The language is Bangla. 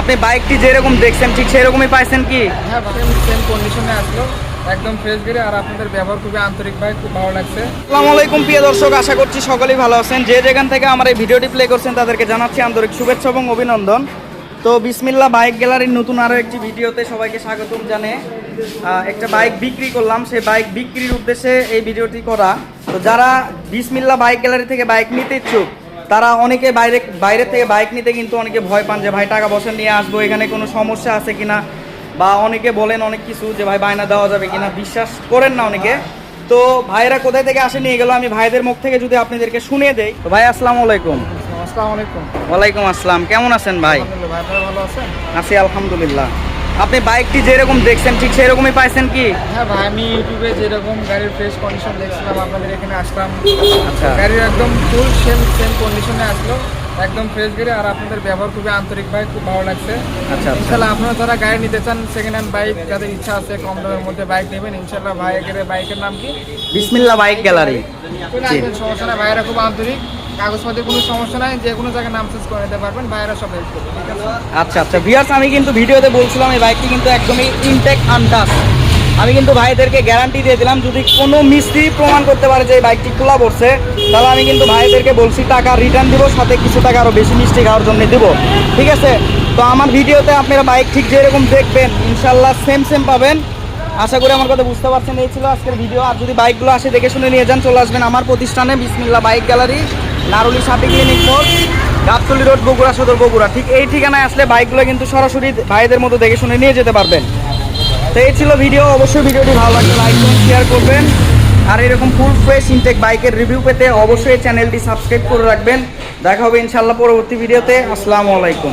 আপনি বাইকটি যেরকম দেখছেন ঠিক সেরকমই পাইছেন কি? হ্যাঁ সেম কন্ডিশনে আসলো একদম ফ্রেশ গেড়ে আর আপনাদের ব্যবহার খুবই আন্তরিক ভাই খুব ভালো লাগছে। আসসালামু আলাইকুম প্রিয় দর্শক আশা করছি সকলেই ভালো আছেন। যে যেখান থেকে আমার এই ভিডিওটি প্লে করছেন তাদেরকে জানাচ্ছি আন্তরিক শুভেচ্ছা এবং অভিনন্দন। তো বিসমিল্লা বাইক গ্যালারির নতুন আরও একটি ভিডিওতে সবাইকে স্বাগতম জানে একটা বাইক বিক্রি করলাম। সেই বাইক বিক্রির উদ্দেশ্যে এই ভিডিওটি করা। তো যারা বিসমিল্লা বাইক গ্যালারি থেকে বাইক নিতে ইচ্ছুক তারা অনেকে বাইরে বাইরে থেকে বাইক নিতে কিন্তু অনেকে ভয় পান যে ভাই টাকা পয়সা নিয়ে আসব এখানে কোনো সমস্যা আছে কিনা? বা অনেকে বলেন অনেক কিছু যে ভাই বায়না দেওয়া যাবে কিনা? বিশ্বাস করেন না অনেকে। তো ভাইরা কোথায় থেকে আসে নিয়ে গেল আমি ভাইদের মুখ থেকে যদি আপনাদেরকে শুনে দেই। তো ভাই আসসালামু আলাইকুম। আসসালামু আলাইকুম। ওয়ালাইকুম আসসালাম। কেমন আছেন ভাই? ভাই ভালো আছেন? আছি আলহামদুলিল্লাহ। আপনি বাইকটি যেরকম দেখছেন ঠিক সেরকমই পাইছেন কি? হ্যাঁ ভাই আমি ইউটিউবে যেরকম গাড়ির ফ্রেশ কন্ডিশন দেখছিলাম আপনাদের এখানে আসলাম। আচ্ছা। গাড়ির একদম ফুল সেম সেম কন্ডিশনে আসলো একদম ফ্রেশ গাড়ি আর আপনাদের ব্যবহার খুবই আন্তরিক ভাই খুব ভালো লাগছে। আচ্ছা আচ্ছা। ইনশাল্লাহ আপনারা যারা গাড়ি নিতে চান সেকেন্ড হ্যান্ড বাইক যাদের ইচ্ছা আছে কম দামের মধ্যে বাইক নেবেন ইনশাল্লাহ ভাইয়ের বাইকের নাম কি? বিসমিল্লা বাইক গ্যালারি। সমস্যা নাই ভাইয়েরা খুব আন্তরিক। কাগজপত্রের কোনো সমস্যা নাই, যে কোনো জায়গায় নাম চেঞ্জ করে নিতে পারবেন ভাইয়েরা সব হেল্প করবে আচ্ছা আচ্ছা। ভিউয়ার্স আমি কিন্তু ভিডিওতে বলছিলাম, এই বাইকটি কিন্তু একদমই ইনটেক আনটাস আমি কিন্তু ভাইদেরকে গ্যারান্টি দিয়ে দিলাম, যদি কোনো মিস্ত্রি প্রমাণ করতে পারে যে এই বাইকটি খোলা পড়ছে, তাহলে আমি কিন্তু ভাইদেরকে বলছি, টাকা রিটার্ন দিব, সাথে কিছু টাকা আরও বেশি মিষ্টি খাওয়ার জন্য দিব, ঠিক আছে? তো আমার ভিডিওতে আপনারা বাইক ঠিক যেরকম দেখবেন ইনশাল্লাহ সেম সেম পাবেন। আশা করি আমার কথা বুঝতে পারছেন, এই ছিল আজকের ভিডিও। আর যদি বাইকগুলো আসে দেখে শুনে নিয়ে যান, চলে আসবেন আমার প্রতিষ্ঠানে বিসমিল্লা বাইক গ্যালারি নারুলি সাপি ক্লিনিক মোড়, গাবতলি রোড বগুড়া সদর, বগুড়া। ঠিক এই ঠিকানায় আসলে বাইকগুলো কিন্তু সরাসরি ভাইদের মতো দেখে শুনে নিয়ে যেতে পারবেন। তো এই ছিল ভিডিও, অবশ্যই ভিডিওটি ভালো লাগলে লাইক করুন শেয়ার করবেন। আর এরকম ফুল ফ্রেশ ইনটেক বাইকের রিভিউ পেতে অবশ্যই চ্যানেলটি সাবস্ক্রাইব করে রাখবেন। দেখা হবে ইনশাল্লাহ পরবর্তী ভিডিওতে আসসালামু আলাইকুম।